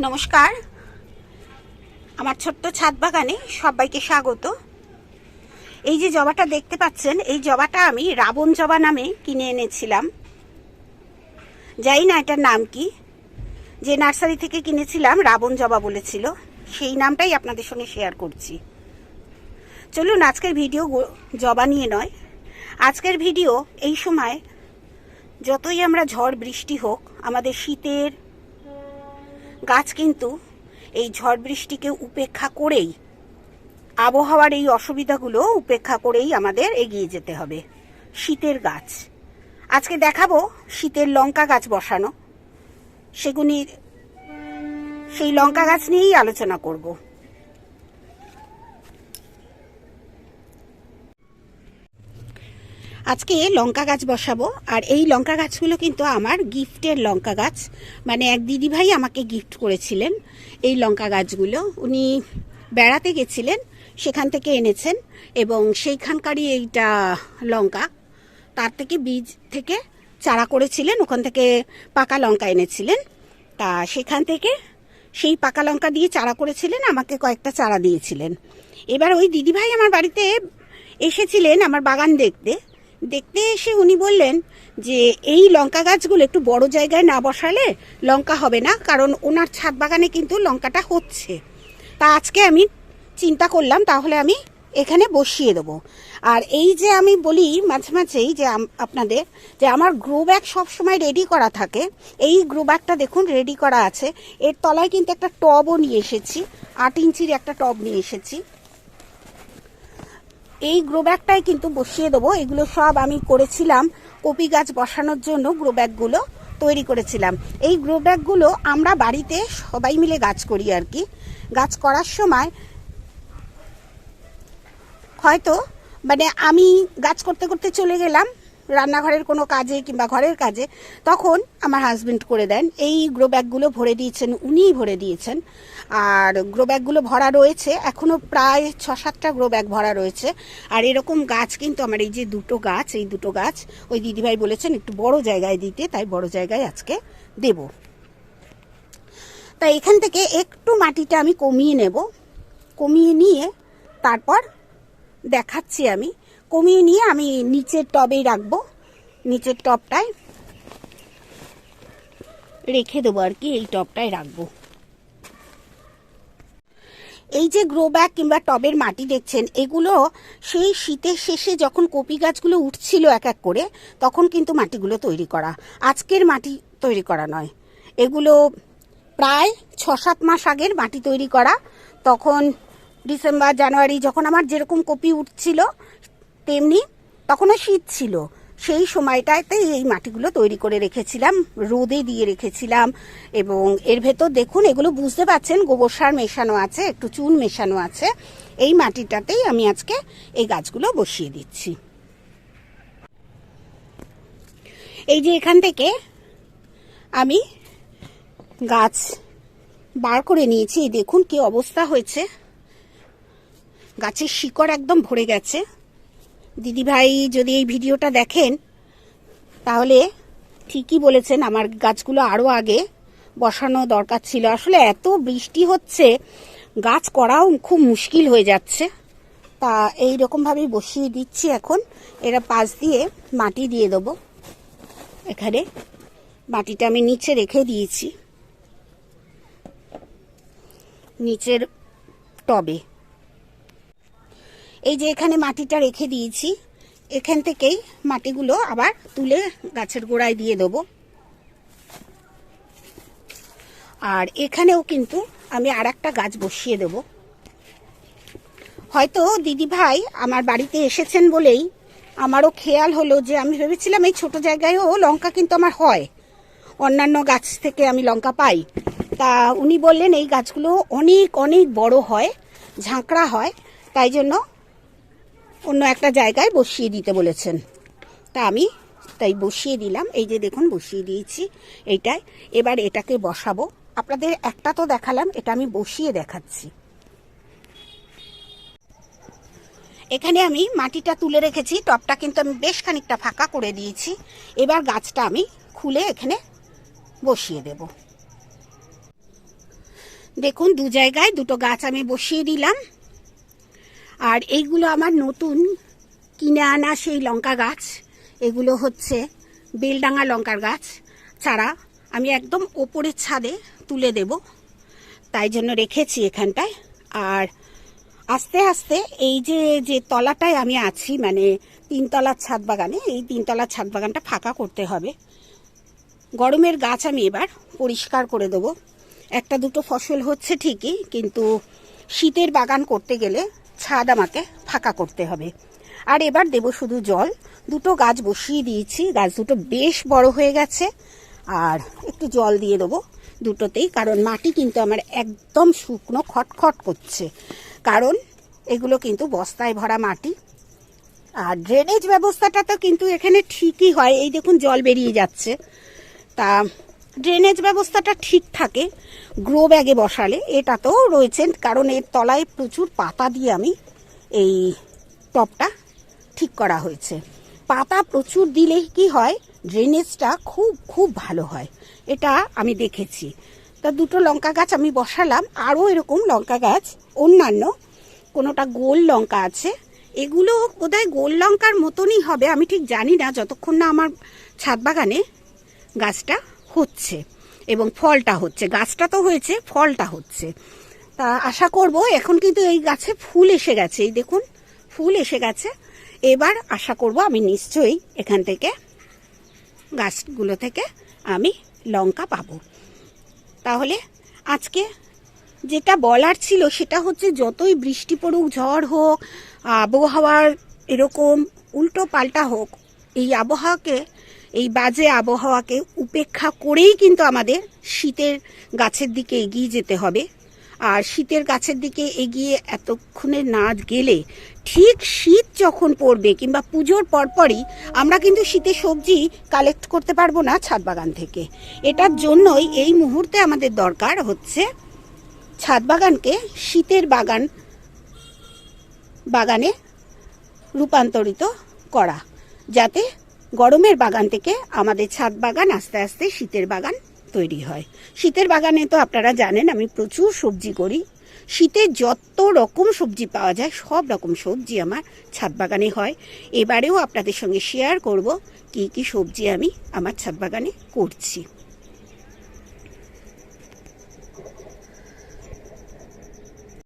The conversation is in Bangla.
নমস্কার। আমার ছোট্ট ছাদ বাগানে সবাইকে স্বাগত। এই যে জবাটা দেখতে পাচ্ছেন, এই জবাটা আমি রাবণ জবা নামে কিনে এনেছিলাম। জানি না এটার নাম কি। যে নার্সারি থেকে কিনেছিলাম, রাবণ জবা বলেছিল। সেই নামটাই আপনাদের সঙ্গে শেয়ার করছি। চলুন, আজকের ভিডিও জবা নিয়ে নয়। আজকের ভিডিও এই সময় যতই আমরা ঝড় বৃষ্টি হোক, আমাদের শীতের গাছ কিন্তু এই ঝড় বৃষ্টিকে উপেক্ষা করেই, আবহাওয়ার এই অসুবিধাগুলো উপেক্ষা করেই আমাদের এগিয়ে যেতে হবে। শীতের গাছ। আজকে দেখাবো শীতের লঙ্কা গাছ বসানো। সেগুলির সেই লঙ্কা গাছ নিয়েই আলোচনা করব। আজকে লঙ্কা গাছ বসাবো, আর এই লঙ্কা গাছগুলো কিন্তু আমার গিফটের লঙ্কা গাছ। মানে এক দিদিভাই আমাকে গিফট করেছিলেন এই লঙ্কা গাছগুলো। উনি বেড়াতে গেছিলেন, সেখান থেকে এনেছেন, এবং সেইখানকারই এইটা লঙ্কা। তার থেকে বীজ থেকে চারা করেছিলেন, ওখান থেকে পাকা লঙ্কা এনেছিলেন। তা সেখান থেকে সেই পাকা লঙ্কা দিয়ে চারা করেছিলেন, আমাকে কয়েকটা চারা দিয়েছিলেন। এবার ওই দিদিভাই আমার বাড়িতে এসেছিলেন আমার বাগান দেখতে। দেখতে এসে উনি বললেন যে, এই লঙ্কা গাছগুলো একটু বড় জায়গায় না বসালে লঙ্কা হবে না, কারণ ওনার ছাদ বাগানে কিন্তু লঙ্কাটা হচ্ছে। তা আজকে আমি চিন্তা করলাম, তাহলে আমি এখানে বসিয়ে দেবো। আর এই যে আমি বলি মাঝে মাঝেই যে আপনাদের, যে আমার গ্রো ব্যাগ সবসময় রেডি করা থাকে। এই গ্রো ব্যাগটা দেখুন, রেডি করা আছে। এর তলায় কিন্তু একটা টবও নিয়ে এসেছি, আট ইঞ্চির একটা টব নিয়ে এসেছি। এই গ্রো ব্যাগটাই কিন্তু বসিয়ে দেবো। এগুলো সব আমি করেছিলাম কপি গাছ বসানোর জন্য গ্রো ব্যাগগুলো তৈরি করেছিলাম। এই গ্রো ব্যাগগুলো আমরা বাড়িতে সবাই মিলে গাছ করি আর কি। গাছ করার সময় হয়তো মানে আমি গাছ করতে করতে চলে গেলাম রান্নাঘরের কোনো কাজে কিংবা ঘরের কাজে, তখন আমার হাজবেন্ড করে দেন। এই গ্রো ব্যাগগুলো ভরে দিয়েছেন, উনিই ভরে দিয়েছেন। আর গ্রো ব্যাগগুলো ভরা রয়েছে এখনও প্রায় ছ সাতটা গ্রো ব্যাগ ভরা রয়েছে। আর এরকম গাছ কিন্তু আমার এই যে দুটো গাছ, এই দুটো গাছ, ওই দিদিভাই বলেছেন একটু বড় জায়গায় দিতে, তাই বড় জায়গায় আজকে দেব। তাই এখান থেকে একটু মাটিটা আমি কমিয়ে নেব। কমিয়ে নিয়ে তারপর দেখাচ্ছি আমি। কমিয়ে নিয়ে আমি নিচের টবেই রাখব। নিচের টবটায় রেখে দেবো আর কি, এই টবটায় রাখব। এই যে গ্রো ব্যাগ কিংবা টবের মাটি দেখছেন, এগুলো সেই শীতের শেষে যখন কপি গাছগুলো উঠছিল এক এক করে, তখন কিন্তু মাটিগুলো তৈরি করা। আজকের মাটি তৈরি করা নয়। এগুলো প্রায় ছ সাত মাস আগের মাটি তৈরি করা। তখন ডিসেম্বর, জানুয়ারি যখন আমার যেরকম কপি উঠছিল তেমনি তখনও শীত ছিল। সেই সময়টাতে এই মাটিগুলো তৈরি করে রেখেছিলাম, রোদে দিয়ে রেখেছিলাম এবং এর ভেতর দেখুন, এগুলো বুঝতে পাচ্ছেন গোবর সার মেশানো আছে, একটু চুন মেশানো আছে। এই মাটিটাতেই আমি আজকে এই গাছগুলো বসিয়ে দিচ্ছি। এই যে এখান থেকে আমি গাছ বার করে নিয়েছি দেখুন কি অবস্থা হয়েছে। গাছের শিকড় একদম ভরে গেছে। দিদিভাই যদি এই ভিডিওটা দেখেন, তাহলে ঠিকই বলেছেন আমার গাছগুলো আরও আগে বসানো দরকার ছিল। আসলে এত বৃষ্টি হচ্ছে, গাছ করাও খুব মুশকিল হয়ে যাচ্ছে। তা এই রকমভাবেই বসিয়ে দিচ্ছি এখন। এরা পাশ দিয়ে মাটি দিয়ে দেবো। এখানে মাটিটা আমি নিচে রেখে দিয়েছি। নিচের টবে। এই যে এখানে মাটিটা রেখে দিয়েছি, এখান থেকেই মাটিগুলো আবার তুলে গাছের গোড়ায় দিয়ে দেবো। আর এখানেও কিন্তু আমি আর একটা গাছ বসিয়ে দেব। হয়তো দিদি ভাই আমার বাড়িতে এসেছেন বলেই আমারও খেয়াল হলো যে আমি ভেবেছিলাম এই ছোট জায়গায়ও লঙ্কা কিন্তু আমার হয়। অন্যান্য গাছ থেকে আমি লঙ্কা পাই। তা উনি বললেন এই গাছগুলো অনেক অনেক বড় হয়, ঝাঁকড়া হয়, তাই জন্য অন্য একটা জায়গায় বসিয়ে দিতে বলেছেন। তা আমি তাই বসিয়ে দিলাম। এই যে দেখুন, বসিয়ে দিয়েছি এইটাই এবার এটাকে বসাবো। আপনাদের একটা তো দেখালাম, এটা আমি বসিয়ে দেখাচ্ছি। এখানে আমি মাটিটা তুলে রেখেছি টবটা কিন্তু আমি বেশ খানিকটা ফাঁকা করে দিয়েছি। এবার গাছটা আমি খুলে এখানে বসিয়ে দেব। দেখুন, দু জায়গায় দুটো গাছ আমি বসিয়ে দিলাম। আর এইগুলো আমার নতুন কিনে আনা সেই লঙ্কা গাছ। এগুলো হচ্ছে বেলডাঙ্গা লঙ্কার গাছ। চারা আমি একদম ওপরের ছাদে তুলে দেব। তাই জন্য রেখেছি এখানটায়। আর আস্তে আস্তে এই যে যে তলাটায় আমি আছি মানে তিনতলার ছাদ বাগানে, এই তিনতলার ছাদ বাগানটা ফাঁকা করতে হবে। গরমের গাছ আমি এবার পরিষ্কার করে দেবো। একটা দুটো ফসল হচ্ছে ঠিকই, কিন্তু শীতের বাগান করতে গেলে ছাদ আমাকে ফাঁকা করতে হবে। আর এবার দেব শুধু জল। দুটো গাছ বসিয়ে দিয়েছি। গাছ দুটো বেশ বড় হয়ে গেছে। আর একটু জল দিয়ে দেবো দুটোতেই, কারণ মাটি কিন্তু আমার একদম শুকনো, খটখট করছে। কারণ এগুলো কিন্তু বস্তায় ভরা মাটি। আর ড্রেনেজ ব্যবস্থাটা তো কিন্তু এখানে ঠিকই হয়। এই দেখুন, জল বেরিয়ে যাচ্ছে। তা ড্রেনেজ ব্যবস্থাটা ঠিক থাকে গ্রো ব্যাগে বসালে, এটাতেও রয়েছেন কারণ এর তলায় প্রচুর পাতা দিয়ে আমি এই টপটা ঠিক করা হয়েছে। পাতা প্রচুর দিলে কি হয় ড্রেনেজটা খুব খুব ভালো হয়। এটা আমি দেখেছি। তা দুটো লঙ্কা গাছ আমি বসালাম, আরও এরকম লঙ্কা গাছ, অন্যান্য, কোনোটা গোল লঙ্কা আছে, এগুলো বোধহয় গোল লঙ্কার মতনই হবে, আমি ঠিক জানি না, যতক্ষণ না আমার ছাদ বাগানে গাছটা হচ্ছে এবং ফলটা হচ্ছে। গাছটা তো হয়েছে, ফলটা হচ্ছে। তা আশা করব এখন কিন্তু এই গাছে ফুল এসে গেছে। এই দেখুন, ফুল এসে গেছে। এবার আশা করব আমি নিশ্চয়ই এখান থেকে গাছগুলো থেকে আমি লঙ্কা পাবো। তাহলে আজকে যেটা বলার ছিল সেটা হচ্ছে যতই বৃষ্টি পড়ুক, ঝড় হোক, আবহাওয়ার এরকম উল্টো পাল্টা হোক, এই আবহাওয়াকে এই বাজে আবহাওয়াকে উপেক্ষা করেই কিন্তু আমাদের শীতের গাছের দিকে এগিয়ে যেতে হবে। আর শীতের গাছের দিকে এগিয়ে এতক্ষণে না গেলে ঠিক শীত যখন পড়বে কিংবা পুজোর পরপরই আমরা কিন্তু শীতের সবজি কালেক্ট করতে পারব না ছাদ বাগান থেকে। এটার জন্যই এই মুহূর্তে আমাদের দরকার হচ্ছে ছাদ বাগানকে শীতের বাগান, বাগানে রূপান্তরিত করা। যাতে গরমের বাগান থেকে আমাদের ছাদ বাগান, আস্তে আস্তে শীতের বাগান তৈরি হয়। শীতের বাগানে তো আপনারা জানেন, আমি প্রচুর সবজি করি। শীতে যত রকম সবজি পাওয়া যায়, সব রকম সবজি আমার ছাদ বাগানে হয়। এবারেও আপনাদের সঙ্গে শেয়ার করব কি কি সবজি আমি আমার ছাদ বাগানে করছি।